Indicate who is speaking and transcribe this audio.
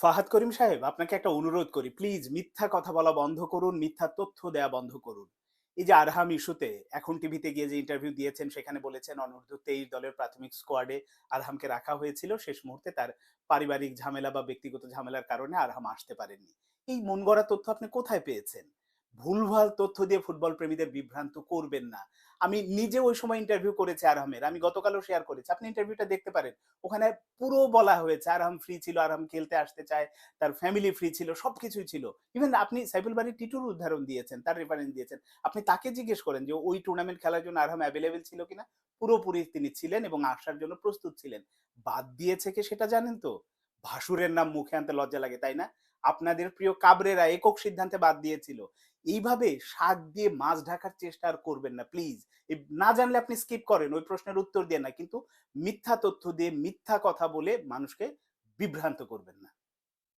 Speaker 1: ফাহাদ করিম সাহেব, আপনাকে একটা অনুরোধ করি। প্লিজ মিথ্যা কথা বলা বন্ধ করুন, মিথ্যা তথ্য দেয়া বন্ধ করুন। এই যে আরহাম ইস্যুতে, এখন টিভিতে গিয়ে যে ইন্টারভিউ দিয়েছেন, সেখানে বলেছেন অনূর্ধ্ব তেইশ দলের প্রাথমিক স্কোয়াডে আরহামকে রাখা হয়েছিল। শেষ মুহূর্তে তার পারিবারিক ঝামেলা বা ব্যক্তিগত ঝামেলার কারণে আরহাম আসতে পারেননি। এই মন গড়া তথ্য আপনি কোথায় পেয়েছেন? ভুলভাল তথ্য দিয়ে ফুটবল প্রেমীদের বিভ্রান্ত করবেন না। আমি নিজে ওই সময় ইন্টারভিউ করেছি আরহামের আমি গতকালও শেয়ার করেছি। আপনি ইন্টারভিউটা দেখতে পারেন। ওখানে পুরো বলা হয়েছে আরহাম ফ্রি ছিল আরহাম খেলতে আসতে চায়, তার ফ্যামিলি ফ্রি ছিল, সবকিছুই ছিল। ইভেন আপনি সাইফুল বাড়ি টিটুর উদাহরণ দিয়েছেন, তার রেফারেন্স দিয়েছেন। আপনি তাকে জিজ্ঞেস করেন যে, ওই টুর্নামেন্ট খেলার জন্য আরহাম অ্যাভেলেবেল ছিল কিনা? পুরোপুরি তিনি ছিলেন এবং আসার জন্য প্রস্তুত ছিলেন। বাদ দিয়েছে কে সেটা জানেন তো? ভাসুরের নাম মুখে আনতে লজ্জা লাগে, তাই না? আপনাদের প্রিয় কাবরেরা একক সিদ্ধান্তে বাদ দিয়েছিল। এইভাবে শাক দিয়ে মাছ ঢাকার চেষ্টা আর করবেন না প্লিজ না জানলে আপনি স্কিপ করেন, ওই প্রশ্নের উত্তর দিয়ে না। কিন্তু মিথ্যা তথ্য দিয়ে মিথ্যা কথা বলে মানুষকে বিভ্রান্ত করবেন না।